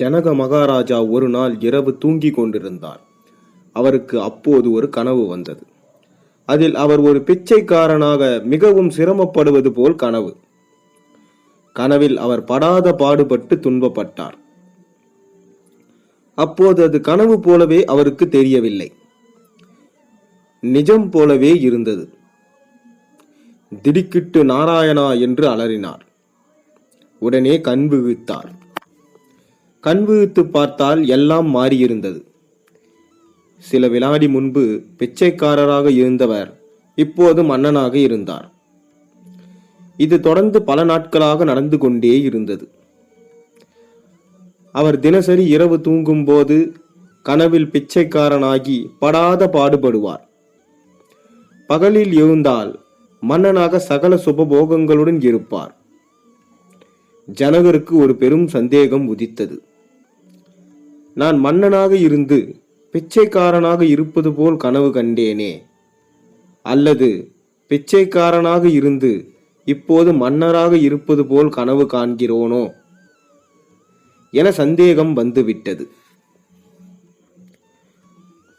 ஜனக மகாராஜா ஒரு நாள் இரவு தூங்கிக் கொண்டிருந்தார். அவருக்கு அப்போது ஒரு கனவு வந்தது. அதில் அவர் ஒரு பிச்சைக்காரனாக மிகவும் சிரமப்படுவது போல் கனவு. கனவில் அவர் படாத பாடுபட்டு துன்பப்பட்டார். அப்போது அது கனவு போலவே அவருக்கு தெரியவில்லை. நிஜம் போலவே இருந்தது. திடுக்கிட்டு நாராயணா என்று அலறினார். உடனே கண் விழித்தார். கண் விழித்து பார்த்தால் எல்லாம் மாறியிருந்தது. சில வினாடி முன்பு பிச்சைக்காரராக இருந்தவர் இப்போது மன்னனாக இருந்தார். இது தொடர்ந்து பல நாட்களாக நடந்து கொண்டே இருந்தது. அவர் தினசரி இரவு தூங்கும்போது கனவில் பிச்சைக்காரனாகி படாத பாடுபடுவார். பகலில் எழுந்தால் மன்னனாக சகல சுபபோகங்களுடன் இருப்பார். ஜனகருக்கு ஒரு பெரும் சந்தேகம் உதித்தது. நான் மன்னனாக இருந்து பிச்சைக்காரனாக இருப்பது போல் கனவு கண்டேனே. அல்லது பிச்சைக்காரனாக இருந்து இப்போது மன்னராக இருப்பது போல் கனவு காண்கிறோனோ? என சந்தேகம் வந்துவிட்டது.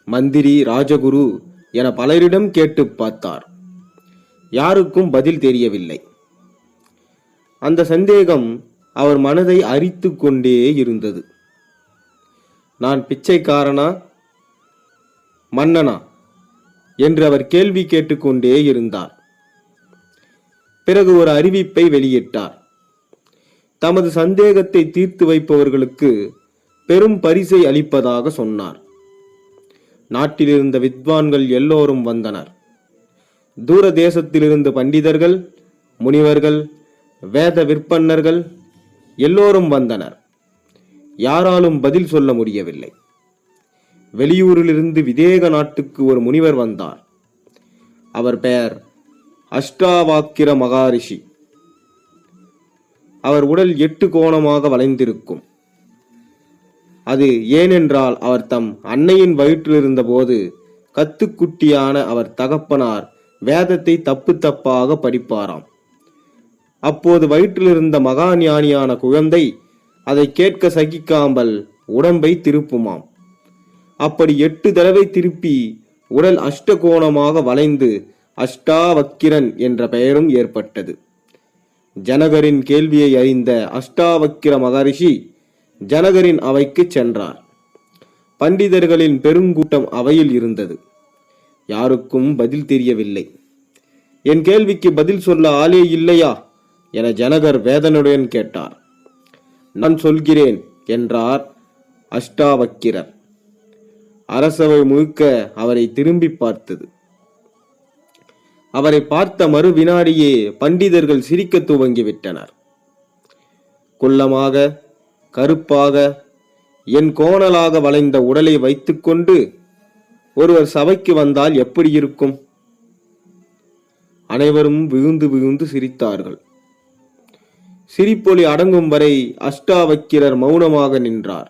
மந்திரி ராஜகுரு என பலரிடம் கேட்டு பார்த்தார். யாருக்கும் பதில் தெரியவில்லை. அந்த சந்தேகம் அவர் மனதை அரித்து கொண்டே இருந்தது. நான் பிச்சைக்காரனா? மன்னனா? என்று அவர் கேள்வி கேட்டுக்கொண்டே இருந்தார். பிறகு ஒரு அறிவிப்பை வெளியிட்டார். தமது சந்தேகத்தை தீர்த்து வைப்பவர்களுக்கு பெரும் பரிசை அளிப்பதாக சொன்னார். நாட்டிலிருந்த வித்வான்கள் எல்லோரும் வந்தனர். தூர தேசத்திலிருந்து பண்டிதர்கள் முனிவர்கள் வேத விற்பன்னர்கள் எல்லோரும் வந்தனர். யாராலும் பதில் சொல்ல முடியவில்லை. வெளியூரிலிருந்து விதேக நாட்டுக்கு ஒரு முனிவர் வந்தார். அவர் பெயர் அஷ்டாவாக்கிர மகாரிஷி. அவர் உடல் எட்டு கோணமாக வளைந்திருக்கும். அது ஏனென்றால் அவர் தம் அன்னையின் வயிற்றிலிருந்த போது கத்துக்குட்டியான அவர் தகப்பனார் வேதத்தை தப்பு தப்பாக படிப்பாராம். அப்போது வயிற்றிலிருந்த மகா ஞானியான குழந்தை அதை கேட்க சகிக்காமல் உடம்பை திருப்புமாம். அப்படி எட்டு தடவை திருப்பி உடல் அஷ்டகோணமாக வளைந்து அஷ்டாவக்கிரன் என்ற பெயரும் ஏற்பட்டது. ஜனகரின் கேள்வியை அறிந்த அஷ்டாவக்கிர மகரிஷி ஜனகரின் அவைக்கு சென்றார். பண்டிதர்களின் பெருங்கூட்டம் அவையில் இருந்தது. யாருக்கும் பதில் தெரியவில்லை. என் கேள்விக்கு பதில் சொல்ல ஆளே இல்லையா? என ஜனகர் வேதனுடன் கேட்டார். நான் சொல்கிறேன் என்றார் அஷ்டாவக்கிரர். அரசவை முழுக்க அவரை திரும்பி பார்த்தது. அவரை பார்த்த மறு வினாடியே பண்டிதர்கள் சிரிக்க துவங்கிவிட்டனர். குள்ளமாக கருப்பாக என் கோணலாக வளைந்த உடலை வைத்துக்கொண்டு ஒருவர் சபைக்கு வந்தால் எப்படி இருக்கும்? அனைவரும் விழுந்து விழுந்து சிரித்தார்கள். சிரிப்பொலி அடங்கும் வரை அஷ்டாவக்கிரர் மௌனமாக நின்றார்.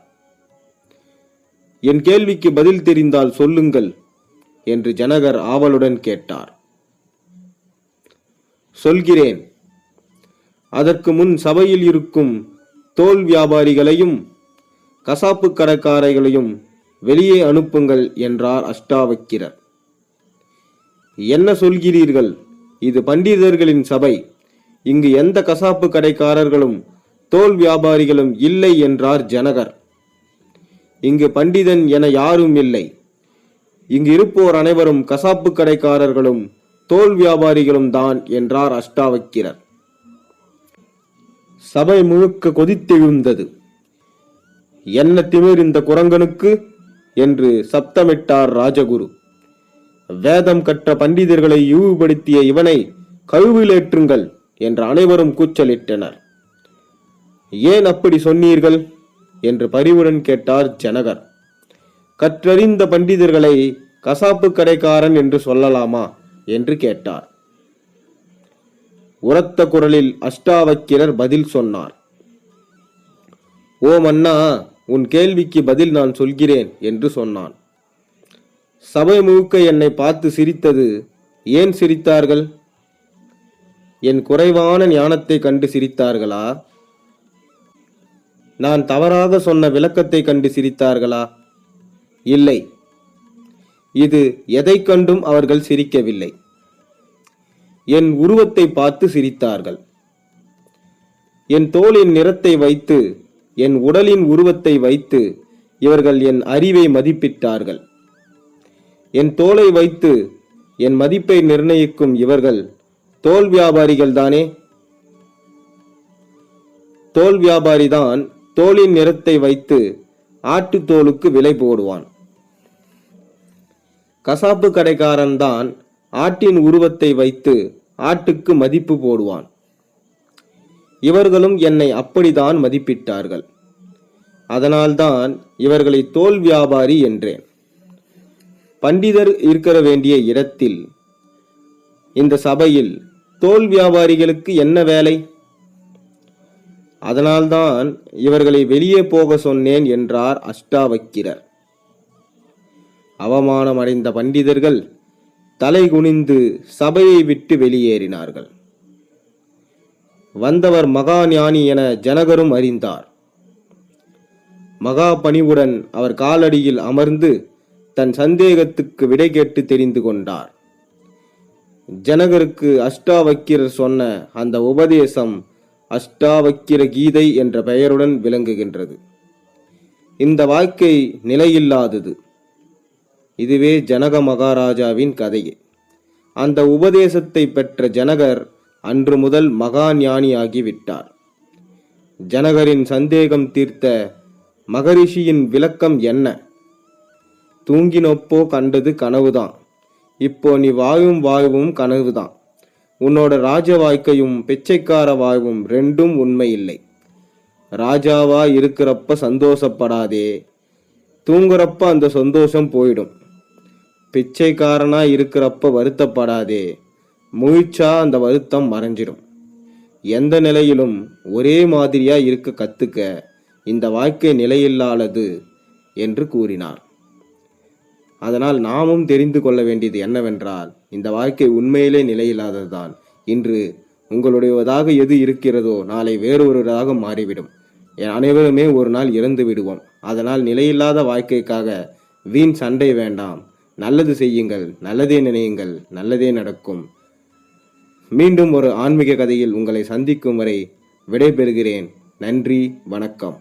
என் கேள்விக்கு பதில் தெரிந்தால் சொல்லுங்கள் என்று ஜனகர் ஆவலுடன் கேட்டார். சொல்கிறேன் அதற்கு முன் சபையில் இருக்கும் தோல் வியாபாரிகளையும் கசாப்பு கடைக்காரைகளையும் வெளியே அனுப்புங்கள் என்றார் அஷ்டாவக்கிரர். என்ன சொல்கிறீர்கள்? இது பண்டிதர்களின் சபை. இங்கு எந்த கசாப்பு கடைக்காரர்களும் தோல் வியாபாரிகளும் இல்லை என்றார் ஜனகர். இங்கு பண்டிதன் என யாரும் இல்லை. இங்கு இருப்போர் அனைவரும் கசாப்பு கடைக்காரர்களும் தோல் வியாபாரிகளும் தான் என்றார் அஷ்டாவக்கிரர். சபை முழுக்க கொதித்தெழுந்தது. என்ன திமிர் இந்த குரங்கனுக்கு? என்று சப்தமிட்டார் ராஜகுரு. வேதம் கற்ற பண்டிதர்களை இழிவுபடுத்திய இவனை கழுவிலேற்றுங்கள் என்று அனைவரும் கூச்சலிட்டனர். ஏன் அப்படி சொன்னீர்கள்? என்று பரிவுடன் கேட்டார் ஜனகர். கற்றறிந்த பண்டிதர்களை கசாப்பு கடைக்காரன் என்று சொல்லலாமா? என்று கேட்டார். உரத்த குரலில் அஷ்டாவக்கிரர் பதில் சொன்னார். ஓ மன்னா உன் கேள்விக்கு பதில் நான் சொல்கிறேன் என்று சொன்னான். சபை முழுக்க என்னை பார்த்து சிரித்தது ஏன் சிரித்தார்கள்? என் குறைவான ஞானத்தை கண்டு சிரித்தார்களா? நான் தவறாக சொன்ன விளக்கத்தை கண்டு சிரித்தார்களா? இல்லை. இது எதைக் கண்டும் அவர்கள் சிரிக்கவில்லை. என் உருவத்தை பார்த்து சிரித்தார்கள். என் தோளின் நிறத்தை வைத்து என் உடலின் உருவத்தை வைத்து இவர்கள் என் அறிவை மதிப்பிட்டார்கள். என் தோலை வைத்து என் மதிப்பை நிர்ணயிக்கும் இவர்கள் தோல் வியாபாரிகள் தானே? தோல் வியாபாரிதான் தோலின் நிறத்தை வைத்து ஆட்டு தோலுக்கு விலை போடுவான். கசாப்பு கடைக்காரன் தான் ஆட்டின் உருவத்தை வைத்து ஆட்டுக்கு மதிப்பு போடுவான். இவர்களும் என்னை அப்படித்தான் மதிப்பிட்டார்கள். அதனால்தான் இவர்களை தோல் வியாபாரி என்றேன். பண்டிதர் இருக்கிற வேண்டிய இடத்தில் இந்த சபையில் தோல் வியாபாரிகளுக்கு என்ன வேலை? அதனால்தான் இவர்களை வெளியே போக சொன்னேன் என்றார் அஷ்டாவக்கிரர். அவமானமடைந்த பண்டிதர்கள் தலை குனிந்து சபையை விட்டு வெளியேறினார்கள். வந்தவர் மகா ஞானி என ஜனகரும் அறிந்தார். மகா பணிவுடன் அவர் காலடியில் அமர்ந்து தன் சந்தேகத்துக்கு விடை கேட்டு தெரிந்து கொண்டார். ஜனகருக்கு அஷ்டாவக்கிரர் சொன்ன அந்த உபதேசம் அஷ்டாவக்கிர கீதை என்ற பெயருடன் விளங்குகின்றது. இந்த வாழ்க்கை நிலையில்லாதது. இதுவே ஜனக மகாராஜாவின் கதையே. அந்த உபதேசத்தை பெற்ற ஜனகர் அன்று முதல் மகா ஞானியாகி விட்டார் ஜனகரின் சந்தேகம் தீர்த்த மகரிஷியின் விளக்கம் என்ன? தூங்கினொப்போ கண்டது கனவுதான். இப்போ நீ வாழும் வாழ்வும் கனவுதான். உன்னோட ராஜ வாழ்க்கையும் பிச்சைக்கார வாழ்வும் ரெண்டும் உண்மை இல்லை ராஜாவா இருக்கிறப்ப சந்தோஷப்படாதே. தூங்குறப்ப அந்த சந்தோஷம் போயிடும். பிச்சைக்காரனா இருக்கிறப்ப வருத்தப்படாதே. முழிச்சா அந்த வருத்தம் மறைஞ்சிடும் எந்த நிலையிலும் ஒரே மாதிரியா இருக்க கத்துக்க இந்த வாழ்க்கை நிலையில்லாதது என்று கூறினார். அதனால் நாமும் தெரிந்து கொள்ள வேண்டியது என்னவென்றால் இந்த வாழ்க்கை உண்மையிலே நிலையில்லாததுதான். இன்று உங்களுடையதாக எது இருக்கிறதோ நாளை வேறொருவராக மாறிவிடும். அனைவருமே ஒரு நாள் இறந்து விடுவோம். அதனால் நிலையில்லாத வாழ்க்கைக்காக வீண் சண்டை வேண்டாம். நல்லது செய்யுங்கள் நல்லதே நினையுங்கள் நல்லதே நடக்கும். மீண்டும் ஒரு ஆன்மீக கதையில் உங்களை சந்திக்கும் வரை விடைபெறுகிறேன். நன்றி வணக்கம்.